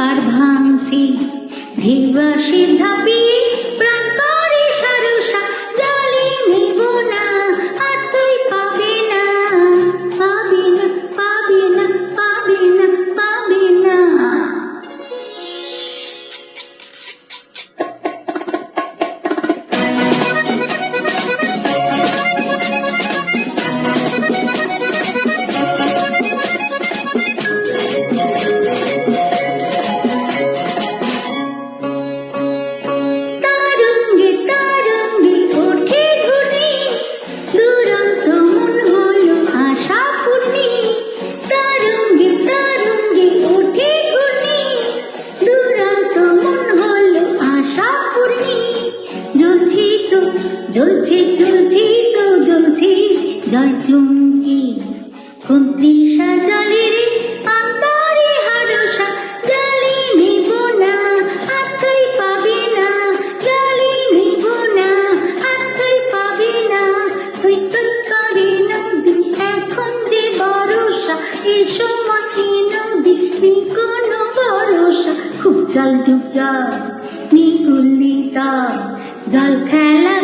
আর ভাঙছি ঢেউবাসে ঝাঁপিয়ে জ্বলছি জ্বলছি তো জ্বলছি জল চুমকি। রে হারসা না তুই না না তুই না। তুই তুই করে নদী, এখন যে ভরসা, এসো নদী নি কোনো ভরসা। খুব জল ডুব জল নিগুলিতা জল খেলা